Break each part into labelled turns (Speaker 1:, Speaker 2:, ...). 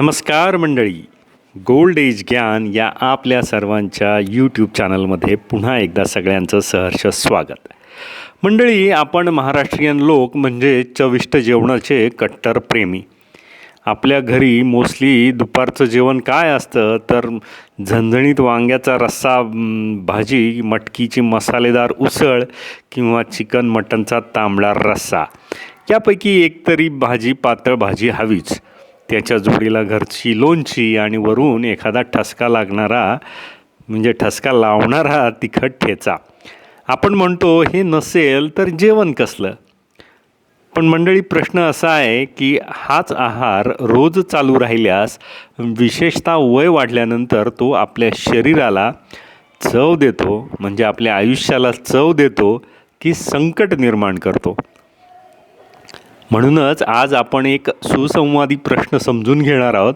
Speaker 1: नमस्कार मंडळी. Gold age ज्ञान या आपल्या सर्वांच्या यूट्यूब चॅनलमध्ये पुन्हा एकदा सगळ्यांचं सहर्ष स्वागत. मंडळी आपण महाराष्ट्रीयन लोक म्हणजे चविष्ट जेवणाचे कट्टर प्रेमी. आपल्या घरी मोस्टली दुपारचं जेवण काय असतं? तर झणझणीत वांग्याचा रस्सा भाजी मटकीची मसालेदार उसळ किंवा चिकन मटनचा तांबडा रस्सा. यापैकी एकतरी भाजी पातळ भाजी हवीच. त्याच्या जोडीला घरची लोणची आणि वरून एखादा ठसका लागणारा म्हणजे ठसका लावणारा तिखट ठेचा. आपण म्हणतो हे नसेल तर जेवण कसलं? पण मंडळी प्रश्न असा आहे की हाच आहार रोज चालू राहिल्यास विशेषतः वय वाढल्यानंतर तो आपल्या शरीराला चव देतो म्हणजे आपल्या आयुष्याला चव देतो की संकट निर्माण करतो. म्हणूनच आज आपण एक सुसंवादी प्रश्न समजून घेणार आहोत.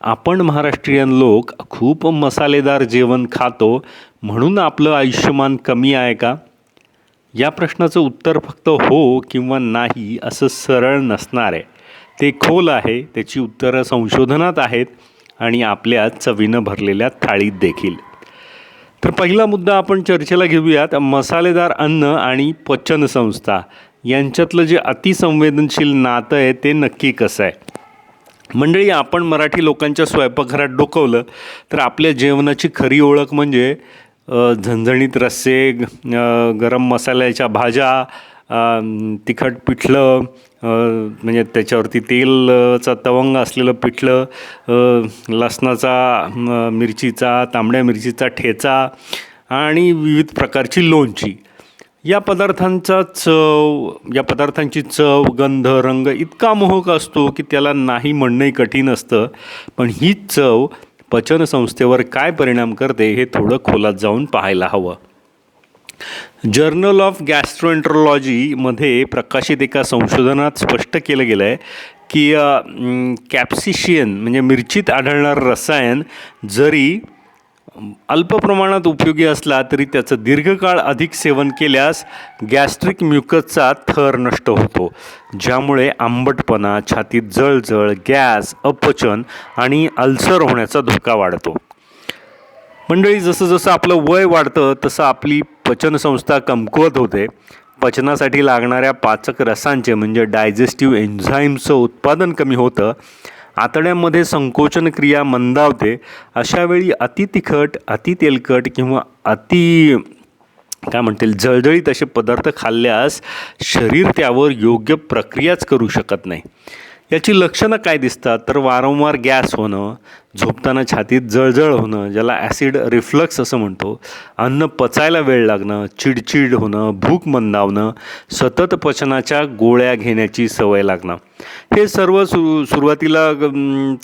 Speaker 1: आपण महाराष्ट्रीयन लोक खूप मसालेदार जेवण खातो म्हणून आपलं आयुष्यमान कमी आहे का? या प्रश्नाचं उत्तर फक्त हो किंवा नाही असं सरळ नसणार आहे. ते खोल आहे त्याची उत्तरं संशोधनात आहेत आणि आपल्या चवीनं भरलेल्या थाळीत देखील. तर पहिला मुद्दा आपण चर्चेला घेऊयात मसालेदार अन्न आणि पचनसंस्था. यांच्यातलं जे अतिसंवेदनशील नातं आहे ते नक्की कसं आहे? मंडळी आपण मराठी लोकांच्या स्वयंपाकघरात डोकवलं तर आपल्या जेवणाची खरी ओळख म्हणजे झणझणीत रस्से गरम मसाल्याच्या भाज्या तिखट पिठलं म्हणजे त्याच्यावरती तेलचा तवंग असलेलं पिठलं लसणाचा मिरचीचा तांबड्या मिरचीचा ठेचा आणि विविध प्रकारची लोणची. या पदार्थांचा चव या पदार्थांची चव गंध रंग इतका मोहक असतो की त्याला नाही म्हणणंही कठीण असतं. पण ही चव पचनसंस्थेवर काय परिणाम करते हे थोडं खोलात जाऊन पाहायला हवं. जर्नल ऑफ गॅस्ट्रोएंट्रोलॉजीमध्ये प्रकाशित एका संशोधनात स्पष्ट केलं गेलं आहे की कॅप्सिशियन म्हणजे मिरचीत आढळणारं रसायन जरी अल्प प्रमाणात उपयोगी असला तरी त्याचं दीर्घकाळ अधिक सेवन केल्यास गॅस्ट्रिक म्युकसचा थर नष्ट होतो ज्यामुळे आंबटपणा छातीत जळजळ गॅस अपचन आणि अल्सर होण्याचा धोका वाढतो. मंडळी जसं जसं आपलं वय वाढतं तसं आपली पचनसंस्था कमकुवत होते. पचनासाठी लागणाऱ्या पाचक रसांचे म्हणजे डायजेस्टिव्ह एन्झाईमचं उत्पादन कमी होतं. आतड्यांमध्ये संकोचन क्रिया मंदावते अशावेळी अति तिखट अति तेलकट किंवा अति काय म्हणतील जळजळीत असे पदार्थ खाल्ल्यास शरीर त्यावर योग्य प्रक्रियाच करू शकत नाही. याची लक्षणं काय दिसतात? तर वारंवार गॅस होणं झोपताना छातीत जळजळ होणं ज्याला ॲसिड रिफ्लक्स असं म्हणतो. अन्न पचायला वेळ लागणं चिडचिड होणं भूक मंदावणं सतत पचनाच्या गोळ्या घेण्याची सवय लागणं. हे सर्व सु सुरुवातीला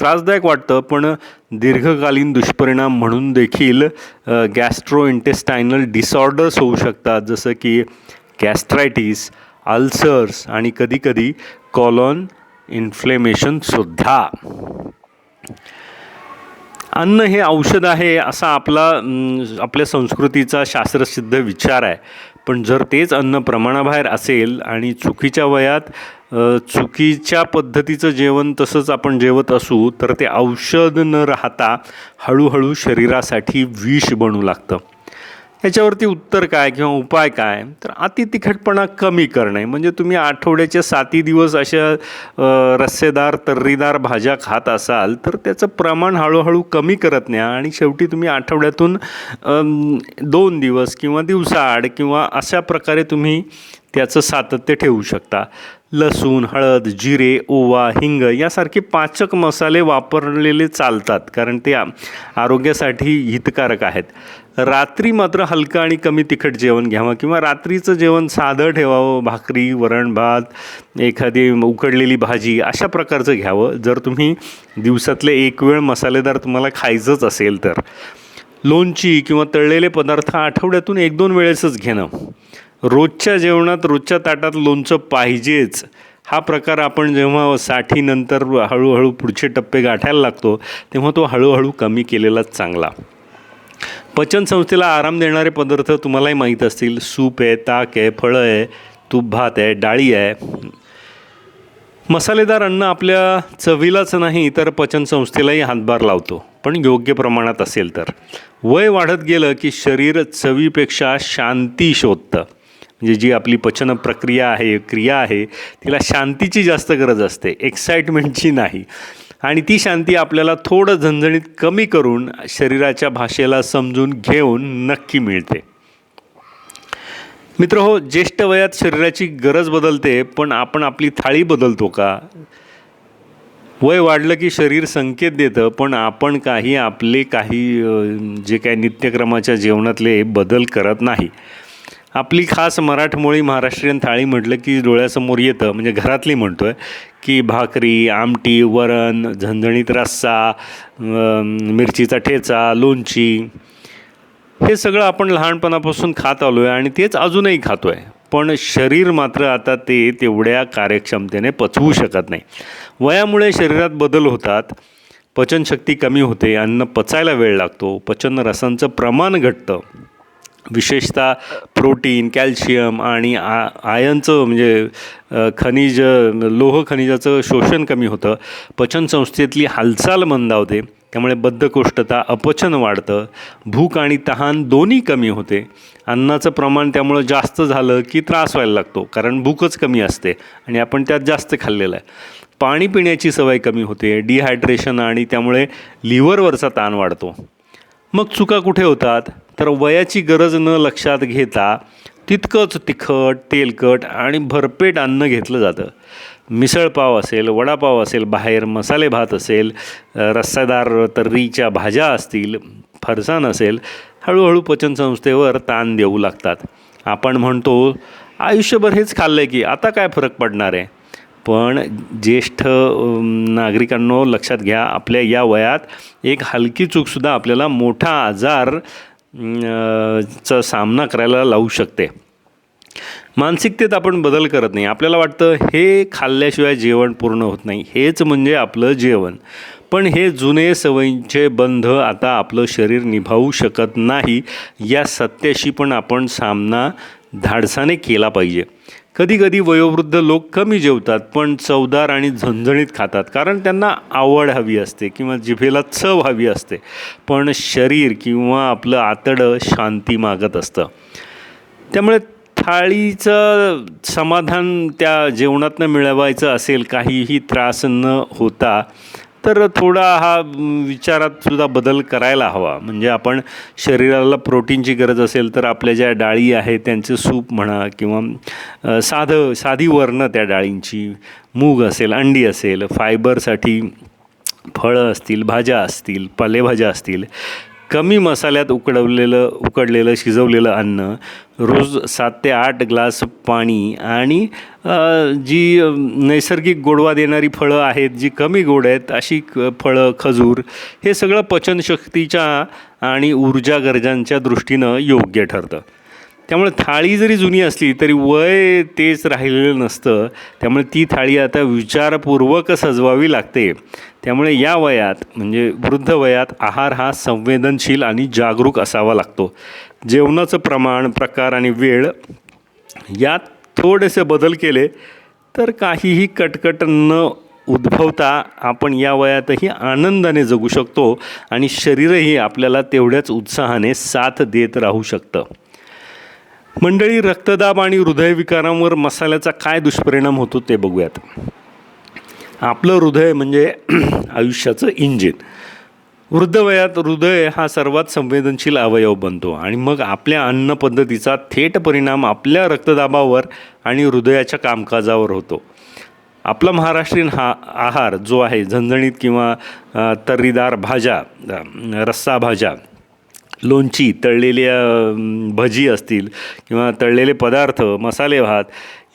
Speaker 1: त्रासदायक वाटतं पण दीर्घकालीन दुष्परिणाम म्हणून देखील गॅस्ट्रो इंटेस्टायनल डिसऑर्डर्स होऊ शकतात. जसं की गॅस्ट्रायटिस अल्सर्स आणि कधीकधी कॉलॉन इन्फ्लेमेशनसुद्धा अन्न हे औषध आहे असा आपला आपल्या संस्कृतीचा शास्त्रसिद्ध विचार आहे. पण जर तेच अन्न प्रमाणाबाहेर असेल आणि चुकीच्या वयात चुकीच्या पद्धतीचं जेवण तसंच आपण जेवत असू तर ते औषध न राहता हळूहळू शरीरासाठी विष बनू लागतं. याच्यावरती उत्तर काय किंवा उपाय काय? तर अति तिखटपणा कमी करणे. म्हणजे तुम्ही आठवड्याचे साती दिवस अशा रस्सेदार तर्रीदार भाज्या खात असाल तर त्याचं प्रमाण हळूहळू कमी करत न्या. आणि शेवटी तुम्ही आठवड्यातून दोन दिवस किंवा दिवसाआड किंवा अशा प्रकारे तुम्ही त्याचं सातत्य ठेवू शकता. लसूण हळद जिरे ओवा हिंग यासारखे पाचक मसाले वापरलेले चालतात कारण ते आरोग्यासाठी हितकारक आहेत. रात्री मात्र हलकं आणि कमी तिखट जेवण घ्यावं किंवा रात्रीचं जेवण साधं ठेवावं भाकरी वरण भात एखादी उकडलेली भाजी अशा प्रकारचं घ्यावं. जर तुम्ही दिवसातले एक वेळ मसालेदार तुम्हाला खायचंच असेल तर. लोणची किंवा तळलेले पदार्थ आठवड्यातून एक दोन वेळेसच घेणं. रोजच्या जेवणात रोजच्या ताटात लोणचं पाहिजेच. हा प्रकार आपण जेव्हा साठीनंतर हळूहळू पुढचे टप्पे गाठायला लागतो तेव्हा तो हळूहळू कमी केलेलाच चांगला. पचनसंस्थेला आराम देणारे पदार्थ तुम्हालाही माहीत असतील. सूप आहे ताक आहे फळं आहे तूप भात आहे डाळी आहे. मसालेदार अन्न आपल्या चवीलाच नाही तर पचनसंस्थेलाही हातभार लावतो. पण योग्य प्रमाणात असेल तर. वय वाढत गेलं की शरीर चवीपेक्षा शांती शोधतं. म्हणजे जी आपली पचन प्रक्रिया आहे क्रिया आहे तिला शांतीची जास्त गरज असते एक्साइटमेंटची नाही. आणि ती शांती आपल्याला थोडं झणझणीत कमी करून शरीराच्या भाषेला समजून घेऊन नक्की मिळते. मित्र हो ज्येष्ठ वयात शरीराची गरज बदलते पण आपण आपली थाळी बदलतो का? वय वाढलं की शरीर संकेत देतं पण आपण काही आपले काही जे काही नित्यक्रमाच्या जेवणातले बदल करत नाही. आपली खास मराठमोळी महाराष्ट्रीयन थाळी म्हटलं की डोळ्यासमोर येतं. म्हणजे घरातली म्हणतो आहे की भाकरी आमटी वरण झणझणीत रस्सा मिरचीचा ठेचा लोणची. हे सगळं आपण लहानपणापासून खात आलो आहे आणि तेच अजूनही खातो आहे पण शरीर मात्र आता ते तेवढ्या कार्यक्षमतेने पचवू शकत नाही. वयामुळे शरीरात बदल होतात. पचनशक्ती कमी होते अन्न पचायला वेळ लागतो. पचन रसांचं प्रमाण घटतं. विशेषतः प्रोटीन कॅल्शियम आणि आ आयनचं म्हणजे खनिज लोह खनिजाचं शोषण कमी होतं. पचनसंस्थेतली हालचाल मंदावते त्यामुळे बद्धकोष्ठता अपचन वाढतं. भूक आणि तहान दोन्ही कमी होते. अन्नाचं प्रमाण त्यामुळं जास्त झालं की त्रास व्हायला लागतो कारण भूकच कमी असते आणि आपण त्यात जास्त खाल्लेलं आहे. पाणी पिण्याची सवय कमी होते डिहायड्रेशन आणि त्यामुळे लिव्हरवरचा ताण वाढतो. मग चुका कुठे होतात? तर वयाची गरज न लक्षात घेता तितकंच तिखट तेलकट आणि भरपेट अन्न घेतलं जातं. मिसळपाव असेल वडापाव असेल बाहेर मसाले भात असेल रस्सादार तर्रीच्या भाज्या असतील फरसाण असेल हळूहळू पचनसंस्थेवर ताण देऊ लागतात. आपण म्हणतो आयुष्यभर हेच खाल्लं आहे की आता काय फरक पडणार आहे? पण ज्येष्ठ नागरिकांनो लक्षात घ्या आपल्या या वयात एक हलकी चूकसुद्धा आपल्याला मोठा आजार चा सामना करायला लावू शकते. मानसिकतेत आपण बदल करत नाही. आपल्याला वाटतं हे खाल्ल्याशिवाय जेवण पूर्ण होत नाही. हेच म्हणजे आपलं जेवण. पण हे जुने सवयींचे बंध आता आपलं शरीर निभावू शकत नाही या सत्याशी पण आपण सामना धाडसाने केला पाहिजे. कधीकधी वयोवृद्ध लोक कमी जेवतात पण चवदार आणि झणझणीत खातात. कारण त्यांना आवड हवी असते किंवा जिभेला चव हवी असते. पण शरीर किंवा आपलं आतडं शांती मागत असतं. त्यामुळे थाळीचं समाधान त्या जेवणातनं मिळवायचं असेल काहीही त्रास न होता तर थोडा हा विचारात सुद्धा बदल करायला हवा. म्हणजे आपण शरीराला प्रोटीनची गरज असेल तर आपल्या ज्या डाळी आहेत त्यांचं सूप म्हणा किंवा साधं साधी वर्ण त्या डाळींची मूग असेल अंडी असेल फायबरसाठी फळं असतील भाज्या असतील पालेभाज्या असतील कमी मसाल्यात उकडवलेलं उकडलेलं शिजवलेलं अन्न रोज सात ते आठ ग्लास पाणी आणि जी नैसर्गिक गोडवा देणारी फळं आहेत जी कमी गोड आहेत अशी क फळं खजूर हे सगळं पचनशक्तीच्या आणि ऊर्जा गरजांच्या दृष्टीनं योग्य ठरतं. त्यामुळे थाळी जरी जुनी असली तरी वय तेच राहिलेलं नसतं. त्यामुळे ती थाळी आता विचारपूर्वक सजवावी लागते. त्यामुळे या वयात म्हणजे वृद्ध वयात आहार हा संवेदनशील आणि जागरूक असावा लागतो. जेवणाचं प्रमाण प्रकार आणि वेळ यात थोडेसे बदल केले तर काहीही कटकट न उद्भवता आपण या वयातही आनंदाने जगू शकतो आणि शरीरही आपल्याला तेवढ्याच उत्साहाने साथ देत राहू शकतं. मंडळी रक्तदाब आणि हृदयविकारांवर मसाल्याचा काय दुष्परिणाम होतो ते बघूयात. आपलं हृदय म्हणजे आयुष्याचं इंजिन. वृद्ध वयात हृदय हा सर्वात संवेदनशील अवयव बनतो आणि मग आपल्या अन्न पद्धतीचा थेट परिणाम आपल्या रक्तदाबावर आणि हृदयाच्या कामकाजावर होतो. आपला महाराष्ट्रीयन हा आहार जो आहे झणझणीत किंवा तर्रीदार भाज्या रस्सा भाज्या लोणची तळलेल्या भजी असतील किंवा तळलेले पदार्थ मसाले भात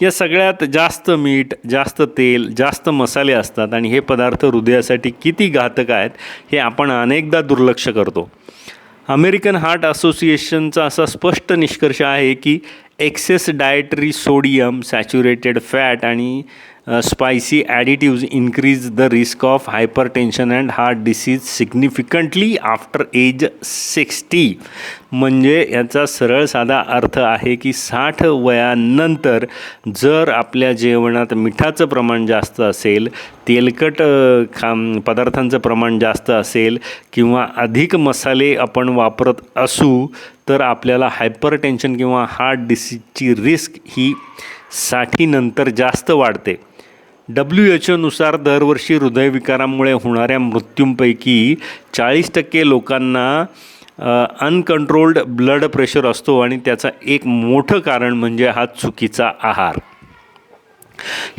Speaker 1: या सगळ्यात जास्त मीठ जास्त तेल जास्त मसाले असतात आणि हे पदार्थ हृदयासाठी किती घातक आहेत हे आपण अनेकदा दुर्लक्ष करतो. अमेरिकन हार्ट असोसिएशनचा असा स्पष्ट निष्कर्ष आहे की excess dietary sodium saturated fat आणि spicy additives increase the risk of hypertension and heart disease significantly after age sixty म्हणजे याचा सरळ साधा अर्थ आहे की साठ वयानंतर जर आपल्या जेवणात मिठाचं प्रमाण जास्त असेल तेलकट खा पदार्थांचं प्रमाण जास्त असेल किंवा अधिक मसाले आपण वापरत असू तर आपल्याला हायपर टेन्शन किंवा हार्ट डिसीजची रिस्क ही साठीनंतर जास्त वाढते. डब्ल्यू एच ओनुसार दरवर्षी हृदयविकारामुळे होणाऱ्या मृत्यूंपैकी चाळीस टक्के लोकांना अनकंट्रोल्ड ब्लड प्रेशर असतो आणि त्याचा एक मोठं कारण म्हणजे हा चुकीचा आहार.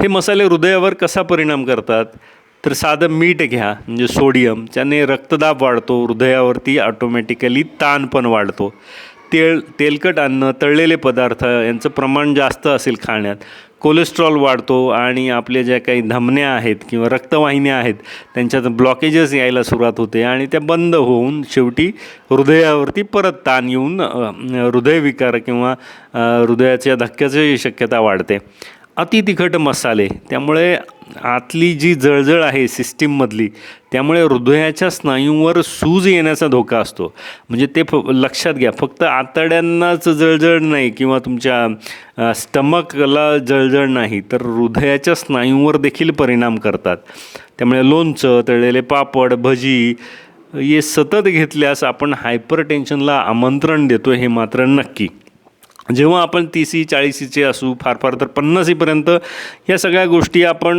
Speaker 1: हे मसाले हृदयावर कसा परिणाम करतात? तर साधं मीठ घ्या म्हणजे सोडियम त्याने रक्तदाब वाढतो हृदयावरती ऑटोमॅटिकली ताण पण वाढतो. तेल तेलकट अन्न तळलेले पदार्थ यांचं प्रमाण जास्त असेल खाण्यात कोलेस्ट्रॉल वाढतो आणि आपल्या ज्या काही धमन्या आहेत किंवा रक्तवाहिन्या आहेत त्यांच्यात ब्लॉकेजेस यायला सुरुवात होते आणि त्या बंद होऊन शेवटी हृदयावरती परत ताण येऊन हृदयविकार किंवा हृदयाच्या धक्क्याची शक्यता वाढते. अति तिखट मसाले. त्यामुळे आतली जी जळजळ आहे सिस्टीममधली त्यामुळे हृदयाच्या स्नायूंवर सूज येण्याचा धोका असतो. म्हणजे ते फ लक्षात घ्या फक्त आतड्यांनाच जळजळ नाही किंवा तुमच्या स्टमकला जळजळ नाही तर हृदयाच्या स्नायूंवर देखील परिणाम करतात. त्यामुळे लोणचं तळलेले पापड भजी हे सतत घेतल्यास आपण हायपर टेन्शनला आमंत्रण देतो हे मात्र नक्की. जेव्हा आपण तीसी चाळीसीचे असू फार फार तर पन्नासीपर्यंत या सगळ्या गोष्टी आपण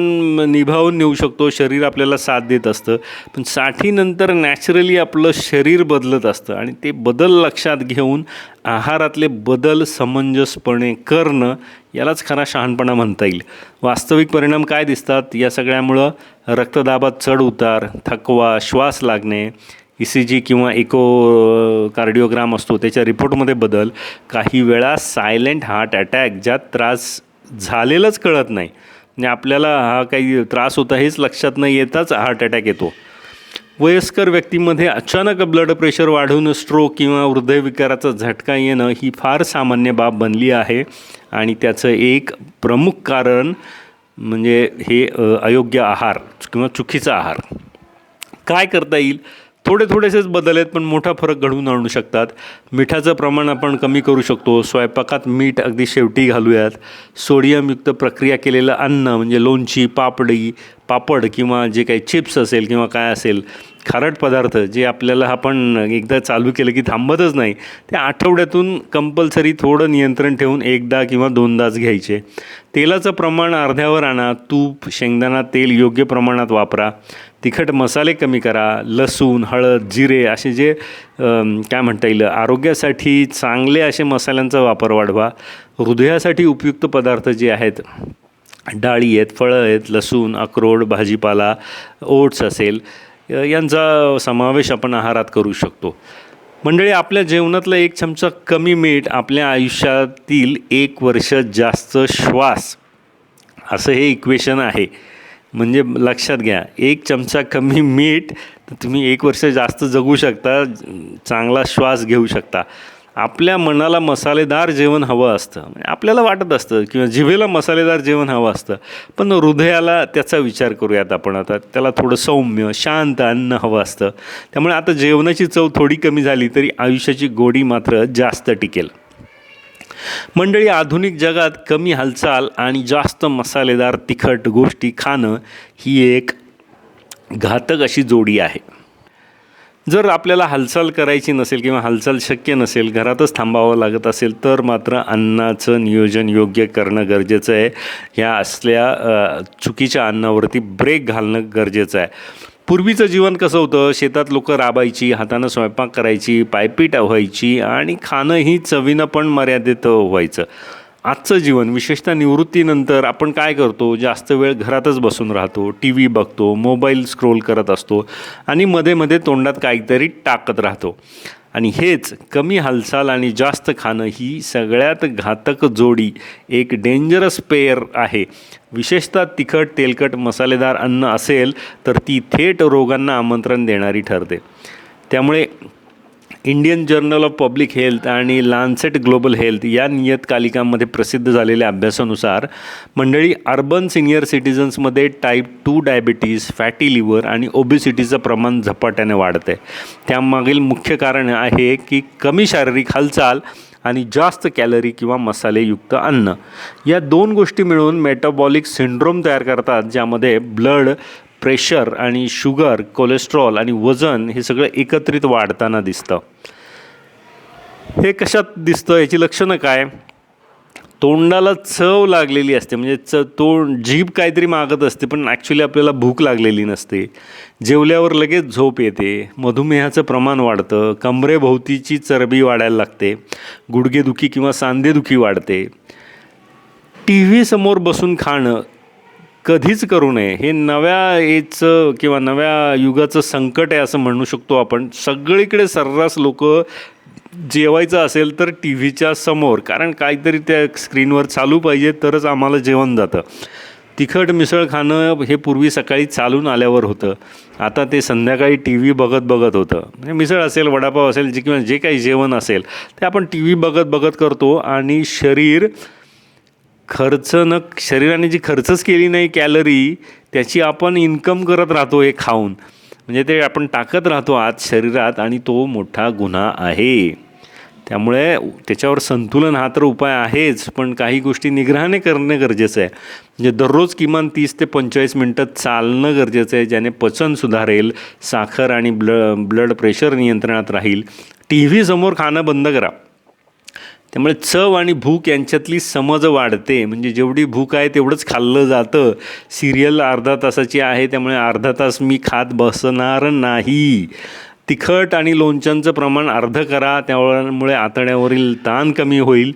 Speaker 1: निभावून नेऊ शकतो. शरीर आपल्याला साथ देत असतं. पण साठीनंतर नॅचरली आपलं शरीर बदलत असतं आणि ते बदल लक्षात घेऊन आहारातले बदल समंजसपणे करणं यालाच खरा शहाणपणा म्हणता येईल. वास्तविक परिणाम काय दिसतात? या सगळ्यामुळं रक्तदाबात चढ उतार थकवा श्वास लागणे ई सी जी किंवा इको कार्डिओग्राम असतो त्याच्या रिपोर्टमध्ये बदल. काही वेळा सायलेंट हार्ट अटॅक ज्यात त्रास झालेलंच कळत नाही. म्हणजे आपल्याला हा काही त्रास होता हेच लक्षात न येताच हार्ट अटॅक येतो. वयस्कर व्यक्तीमध्ये अचानक ब्लड प्रेशर वाढून स्ट्रोक किंवा हृदयविकाराचा झटका येणं ही फार सामान्य बाब बनली आहे. आणि त्याचं एक प्रमुख कारण म्हणजे हे अयोग्य आहार किंवा चुकीचा आहार. काय करता येईल? थोडे थोडेसेच बदल आहेत पण मोठा फरक घडवून आणू शकतात. मिठाचं प्रमाण आपण कमी करू शकतो. स्वयंपाकात मीठ अगदी शेवटी घालूयात. सोडियमयुक्त प्रक्रिया केलेलं अन्न म्हणजे लोणची पापडी पापड किंवा जे काही चिप्स असेल किंवा काय असेल खारट पदार्थ जे आपल्याला आपण एकदा चालू केलं की थांबतच नाही ते आठवड्यातून कंपल्सरी थोडं नियंत्रण ठेवून एकदा किंवा दोनदाच घ्यायचे. तेलाचं प्रमाण अर्ध्यावर आणा. तूप शेंगदाणा तेल योग्य प्रमाणात वापरा. तिखट मसाले कमी करा लसूण हळद जिरे असे जे काय म्हणता येईल आरोग्यासाठी चांगले असे मसाल्यांचा वापर वाढवा. हृदयासाठी उपयुक्त पदार्थ जे आहेत डाळी आहेत फळं आहेत लसूण अक्रोड भाजीपाला ओट्स असेल यांचा समावेश आपण आहारात करू शकतो. मंडळी आपल्या जेवणातलं एक चमचा कमी मीठ आपल्या आयुष्यातील एक वर्ष जास्त श्वास असं हे इक्वेशन आहे. म्हणजे लक्षात घ्या एक चमचा कमी मीठ तर तुम्ही एक वर्ष जास्त जगू शकता चांगला श्वास घेऊ शकता. आपल्या मनाला मसालेदार जेवण हवं असतं. आपल्याला वाटत असतं किंवा जिभेला मसालेदार जेवण हवं असतं. पण हृदयाला त्याचा विचार करूयात आपण आता. त्याला थोडं सौम्य शांत अन्न हवं असतं. त्यामुळे आता जेवणाची चव थोडी कमी झाली तरी आयुष्याची गोडी मात्र जास्त टिकेल. मंडळी आधुनिक जगात कमी हालचाल आणि जास्त मसालेदार तिखट गोष्टी खाणं ही एक घातक अशी जोडी आहे. जर आपल्याला हालचाल करायची नसेल किंवा हालचाल शक्य नसेल घरातच थांबावं लागत असेल तर मात्र अन्नाचं नियोजन योग्य करणं गरजेचं आहे. ह्या असल्या चुकीच्या अन्नावरती ब्रेक घालणं गरजेचं आहे. पूर्वीचं जीवन कसं होतं? शेतात लोक राबायची हातानं स्वयंपाक करायची पायपीट व्हायची आणि खाणं ही चवीनं पण मर्यादित व्हायचं. आजचं जीवन विशेषतः निवृत्तीनंतर आपण काय करतो? जास्त वेळ घरातच बसून राहतो टी व्ही बघतो मोबाईल स्क्रोल करत असतो आणि मध्ये मध्ये तोंडात काहीतरी टाकत राहतो. आणि हेच कमी हालचाल आणि जास्त खाणं ही सगळ्यात घातक जोडी एक डेंजरस पेअर आहे. विशेषतः तिखट तेलकट मसालेदार अन्न असेल तर ती थेट रोगांना आमंत्रण देणारी ठरते. त्यामुळे Indian journal of public health आणि लान्सेट ग्लोबल हेल्थ या नियतकालिकांमध्ये प्रसिद्ध झालेल्या अभ्यासानुसार मंडळी urban senior सिटिझन्समध्ये type two diabetes fatty liver आणि ओबिसिटीचं प्रमाण झपाट्याने वाढतं आहे त्यामागील मुख्य कारण आहे की कमी शारीरिक हालचाल आणि जास्त कॅलरी किंवा मसालेयुक्त अन्न. या दोन गोष्टी मिळून मेटाबॉलिक सिंड्रोम तयार करतात ज्यामध्ये ब्लड प्रेशर आणि शुगर कोलेस्ट्रॉल आणि वजन हे सगळं एकत्रित वाढताना दिसतं. हे कशात दिसतं याची लक्षणं काय? तोंडाला चव लागलेली असते. म्हणजे च तोंड जीभ काहीतरी मागत असते पण ॲक्च्युली आपल्याला भूक लागलेली नसते. जेवल्यावर लगेच झोप येते. मधुमेहाचं प्रमाण वाढतं. कमरेभोवतीची चरबी वाढायला लागते. गुडघेदुखी किंवा सांधेदुखी वाढते. टी व्ही समोर बसून खाणं कधीच करू नये. हे नव्या एजचं किंवा नव्या युगाचं संकट आहे असं म्हणू शकतो आपण. सगळीकडे सर्रास लोक जेवायचं असेल तर टी व्हीच्या समोर. कारण काहीतरी त्या स्क्रीनवर चालू पाहिजे तरच आम्हाला जेवण जातं. तिखट मिसळ खाणं हे पूर्वी सकाळी चालून आल्यावर होतं. आता ते संध्याकाळी टी व्ही बघत बघत होतं. म्हणजे मिसळ असेल वडापाव असेल जे किंवा जे काही जेवण असेल ते आपण टी व्ही बघत बघत करतो आणि शरीर खर्च न शरीराने जी खर्चच केली नाही कॅलरी त्याची आपण इन्कम करत राहतो हे खाऊन. म्हणजे ते आपण टाकत राहतो आत शरीरात आणि तो मोठा गुन्हा आहे. त्यामुळे त्याच्यावर संतुलन हा तर उपाय आहेच पण काही गोष्टी निग्रहाने करणे गरजेचं आहे. म्हणजे दररोज किमान तीस ते पंचेचाळीस मिनटं चालणं गरजेचं आहे ज्याने पचन सुधारेल साखर आणि ब्ल ब्लड प्रेशर नियंत्रणात राहील. टी व्ही समोर खाणं बंद करा. त्यामुळे चव आणि भूक यांच्यातली समज वाढते. म्हणजे जेवढी भूक आहे तेवढंच खाल्लं जातं. सिरियल अर्धा तासाची आहे त्यामुळे अर्धा तास मी खात बसणार नाही. तिखट आणि लोणच्यांचं प्रमाण अर्ध करा त्यामुळे आतड्यावरील ताण कमी होईल.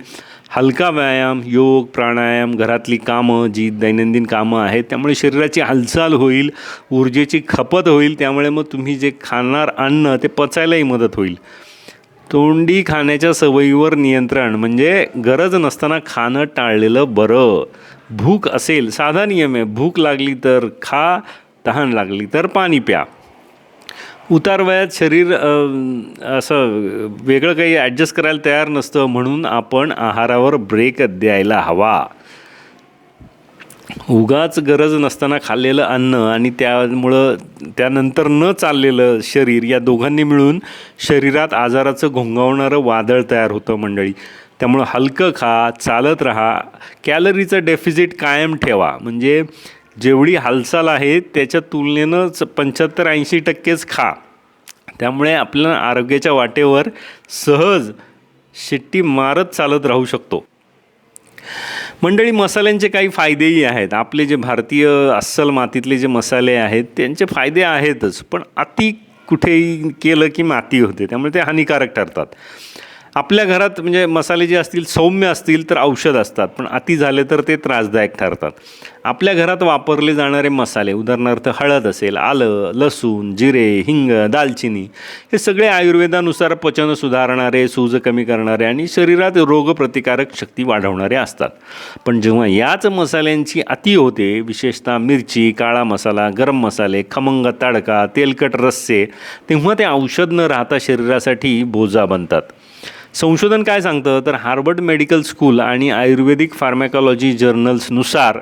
Speaker 1: हलका व्यायाम योग प्राणायाम घरातली कामं जी दैनंदिन कामं आहेत त्यामुळे शरीराची हालचाल होईल ऊर्जेची खपत होईल त्यामुळे मग तुम्ही जे खाणार अन्न ते पचायलाही मदत होईल. तोंडी खाण्याच्या सवयीवर नियंत्रण म्हणजे गरज नसताना खाणं टाळलेलं बरं. भूक असेल साधा नियम आहे भूक लागली तर खा तहान लागली तर पाणी प्या. उतार वयात शरीर असं वेगळं काही ॲडजस्ट करायला तयार नसतं म्हणून आपण आहारावर ब्रेक द्यायला हवा. उगाच गरज नसताना खाल्लेलं अन्न आणि त्यामुळं त्यानंतर न चाललेलं शरीर या दोघांनी मिळून शरीरात आजाराचं घोंगावणारं वादळ तयार होतं मंडळी. त्यामुळं हलकं खा चालत राहा. कॅलरीचं डेफिजिट कायम ठेवा. म्हणजे जेवढी हालचाल आहे त्याच्या तुलनेनं पंच्याहत्तर ऐंशी टक्केच खा. त्यामुळे आपल्या आरोग्याच्या वाटेवर सहज शिट्टी मारत चालत राहू शकतो. मंडळी मसाल्यांचे काही फायदेही आहेत. आपले जे भारतीय अस्सल मातीतले जे मसाले आहेत त्यांचे फायदे आहेतच पण अति कुठेही केलं की माती होते. त्यामुळे ते हानिकारक ठरतात. आपल्या घरात म्हणजे मसाले जे असतील सौम्य असतील तर औषध असतात पण अति झाले तर ते त्रासदायक ठरतात. आपल्या घरात वापरले जाणारे मसाले उदाहरणार्थ हळद असेल आलं लसूण जिरे हिंग दालचिनी हे सगळे आयुर्वेदानुसार पचन सुधारणारे सूज कमी करणारे आणि शरीरात रोगप्रतिकारक शक्ती वाढवणारे असतात. पण जेव्हा याच मसाल्यांची अति होते विशेषतः मिरची काळा मसाला गरम मसाले खमंग तडका तेलकट रस्से तेव्हा ते औषध न राहता शरीरासाठी बोजा बनतात. संशोधन काय सांगतं? तर हार्वर्ड मेडिकल स्कूल आणि आयुर्वेदिक pharmacology जर्नल्सनुसार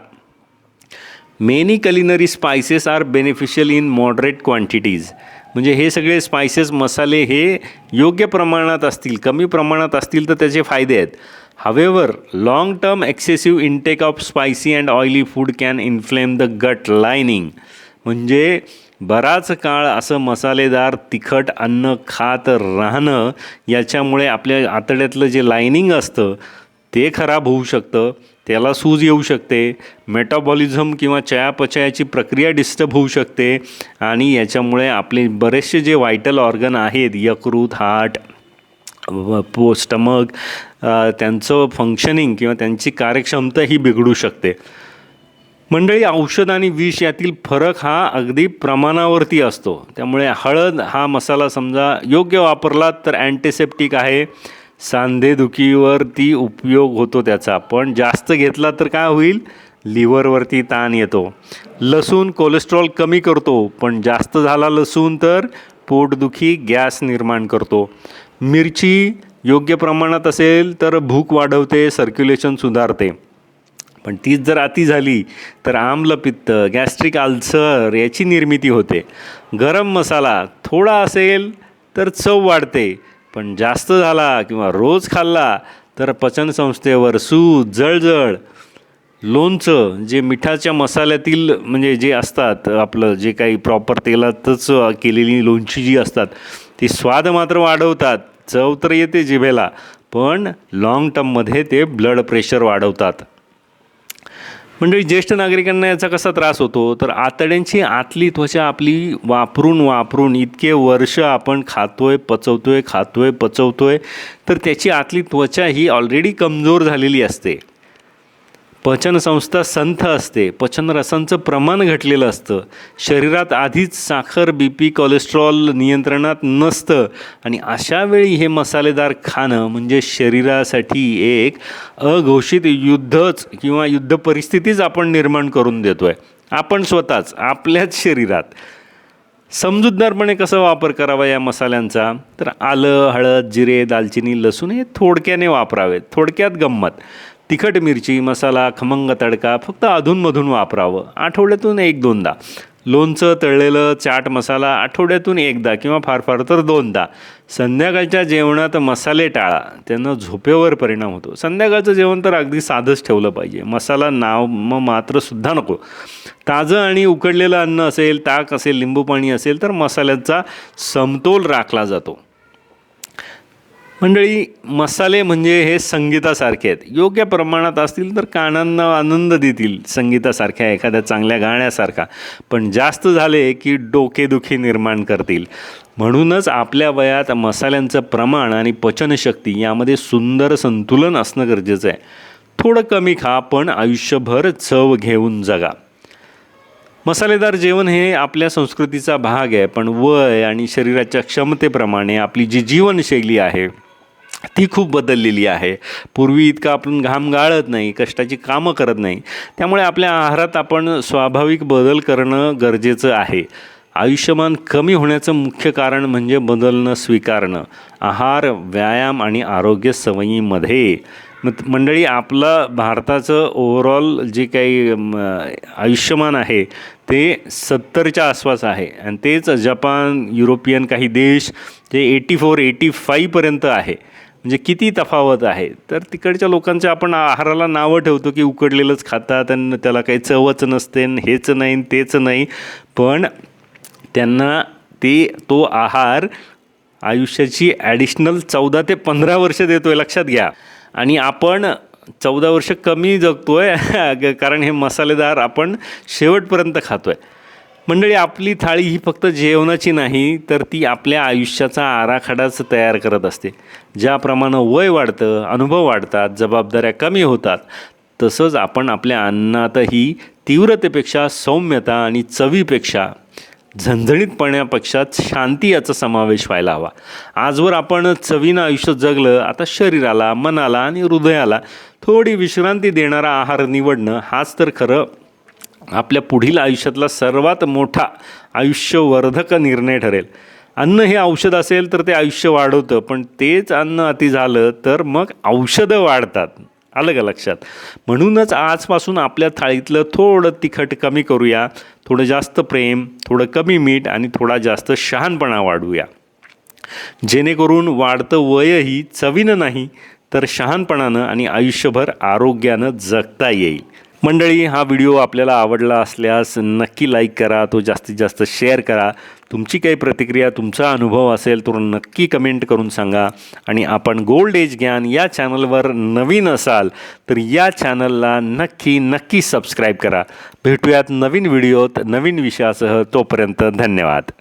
Speaker 1: many culinary spices are beneficial in moderate quantities म्हणजे हे सगळे स्पायसेस मसाले हे योग्य प्रमाणात असतील कमी प्रमाणात असतील तर त्याचे फायदे आहेत. However long term excessive intake of spicy and oily food can inflame the gut lining म्हणजे बराच काळ असं मसालेदार तिखट अन्न खात राहणं याच्यामुळे आपल्या आतड्यातलं जे लायनिंग असतं ते खराब होऊ शकतं त्याला सूज येऊ शकते मेटाबॉलिझम किंवा चयापचयाची प्रक्रिया डिस्टर्ब होऊ शकते आणि याच्यामुळे आपले बरेचसे जे व्हायटल ऑर्गन आहेत यकृत हार्ट पो स्टमक त्यांचं फंक्शनिंग किंवा त्यांची कार्यक्षमता ही बिघडू शकते. मंडळी औषध आणि विष यातील फरक हा अगदी प्रमाणावरती असतो. त्यामुळे हळद हा मसाला समजा योग्य वापरला तर अँटीसेप्टिक आहे. सांधेदुखीवरती उपयोग होतो त्याचा. पण जास्त घेतला तर काय होईल? लिव्हरवरती ताण येतो. लसूण कोलेस्ट्रॉल कमी करतो. पण जास्त झाला लसूण तर पोटदुखी गॅस निर्माण करतो. मिरची योग्य प्रमाणात असेल तर भूक वाढवते सर्क्युलेशन सुधारते. पण तीच जर अति झाली तर आम्लपित्त गॅस्ट्रिक अल्सर याची निर्मिती होते. गरम मसाला थोडा असेल तर चव वाढते पण जास्त झाला किंवा रोज खाल्ला तर पचनसंस्थेवर सूज जळजळ. लोणचं जे मिठाच्या मसाल्यातील म्हणजे जे असतात आपलं जे काही प्रॉपर तेलातच केलेली लोणची जी असतात ती स्वाद मात्र वाढवतात. चव तर येते जिभेला पण लाँग टर्ममध्ये ते ब्लड प्रेशर वाढवतात. मंडळी ज्येष्ठ नागरिकांना याचा कसा त्रास होतो? तर आतड्यांची आतली त्वचा आपली वापरून वापरून इतके वर्ष आपण खातोय पचवतोय खातोय पचवतोय तर त्याची आतली त्वचा ही ऑलरेडी कमजोर झालेली असते. पचनसंस्था संथ असते. पचनरसांचं प्रमाण घटलेलं असतं. शरीरात आधीच साखर बी पी कोलेस्ट्रॉल नियंत्रणात नसतं. आणि अशावेळी हे मसालेदार खाणं म्हणजे शरीरासाठी एक अघोषित युद्धच किंवा युद्ध परिस्थितीच आपण निर्माण करून देतो आहे आपण स्वतःच आपल्याच शरीरात. समजूतदारपणे कसा वापर करावा या मसाल्यांचा? तर आलं हळद जिरे दालचिनी लसूण हे थोडक्याने वापरावेत. थोडक्यात गंमत. तिखट मिरची मसाला खमंग तडका फक्त अधूनमधून वापरावं. आठवड्यातून एक दोनदा. लोणचं तळलेलं चाट मसाला आठवड्यातून एकदा किंवा फार फार तर दोनदा. संध्याकाळच्या जेवणात मसाले टाळा. त्यानं झोपेवर परिणाम होतो. संध्याकाळचं जेवण तर अगदी साधंच ठेवलं पाहिजे. मसाला नाव मग मात्रसुद्धा नको. ताजं आणि उकडलेलं अन्न असेल ताक असेल लिंबू पाणी असेल तर मसाल्याचा समतोल राखला जातो. मंडळी मसाले म्हणजे हे संगीतासारखे आहेत. योग्य प्रमाणात असतील तर कानांना आनंद देतील संगीतासारख्या एखाद्या चांगल्या गाण्यासारखा. पण जास्त झाले की डोकेदुखी निर्माण करतील. म्हणूनच आपल्या वयात मसाल्यांचं प्रमाण आणि पचनशक्ती यामध्ये सुंदर संतुलन असणं गरजेचं आहे. थोडं कमी खा पण आयुष्यभर चव घेऊन जगा. मसालेदार जेवण हे आपल्या संस्कृतीचा भाग आहे पण वय आणि शरीराच्या क्षमतेप्रमाणे आपली जी जीवनशैली आहे ती खूप बदललेली आहे. पूर्वी इतका आपण घाम गाळत नाही कष्टाची कामं करत नाही. त्यामुळे आपल्या आहारात आपण स्वाभाविक बदल करणं गरजेचं आहे. आयुष्यमान कमी होण्याचं मुख्य कारण म्हणजे बदलणं स्वीकारणं. आहार व्यायाम आणि आरोग्य सवयीमध्ये. मंडळी आपलं भारताचं ओव्हरऑल जे काही आयुष्यमान आहे ते सत्तरच्या आसपास आहे. आणि तेच जपान युरोपियन काही देश ते एटी फोर एटी फाईव्हपर्यंत आहे. म्हणजे किती तफावत आहे? तर तिकडच्या लोकांच्या आपण आहाराला नावं ठेवतो की उकडलेलंच खातात आणि त्याला काही चवच नसते हेच नाही तेच नाही. पण त्यांना ते तो आहार आयुष्याची ॲडिशनल चौदा ते पंधरा वर्ष देतो आहे लक्षात घ्या. आणि आपण चौदा वर्ष कमी जगतो आहे कारण हे मसालेदार आपण शेवटपर्यंत खातो आहे मंडळी आपली थाळी ही फक्त जेवणाची नाही तर ती आपल्या आयुष्याचा आराखडाच तयार करत असते. ज्याप्रमाणे वय वाढतं अनुभव वाढतात जबाबदाऱ्या कमी होतात तसंच आपण आपल्या अन्नातही तीव्रतेपेक्षा सौम्यता आणि चवीपेक्षा झणझणीतपणापेक्षा शांती याचा समावेश व्हायला हवा. आजवर आपण चवीनं आयुष्य जगलं आता शरीराला मनाला आणि हृदयाला थोडी विश्रांती देणारा आहार निवडणं हाच तर खरं आपल्या पुढील आयुष्यातला सर्वात मोठा आयुष्यवर्धक निर्णय ठरेल. अन्न हे औषध असेल तर ते आयुष्य वाढवतं पण तेच अन्न अति झालं तर मग औषधं वाढतात. आलं का लक्षात? म्हणूनच आजपासून आपल्या थाळीतलं थोडं तिखट कमी करूया थोडं जास्त प्रेम थोडं कमी मीठ आणि थोडा जास्त शहाणपणा वाढवूया. जेणेकरून वाढतं वयही चवीनं नाही तर शहाणपणानं आणि आयुष्यभर आरोग्यानं जगता येईल. मंडळी हा व्हिडिओ आपल्याला आवडला असल्यास नक्की लाईक करा तो जास्तीत जास्त शेअर करा. तुमची काही प्रतिक्रिया तुमचा अनुभव असेल तर नक्की कमेंट करून सांगा. आणि आपण गोल्ड एज ज्ञान या चॅनलवर नवीन असाल तर या चॅनलला नक्की नक्की सबस्क्राईब करा. भेटूयात नवीन व्हिडिओत नवीन विषयासह तोपर्यंत धन्यवाद.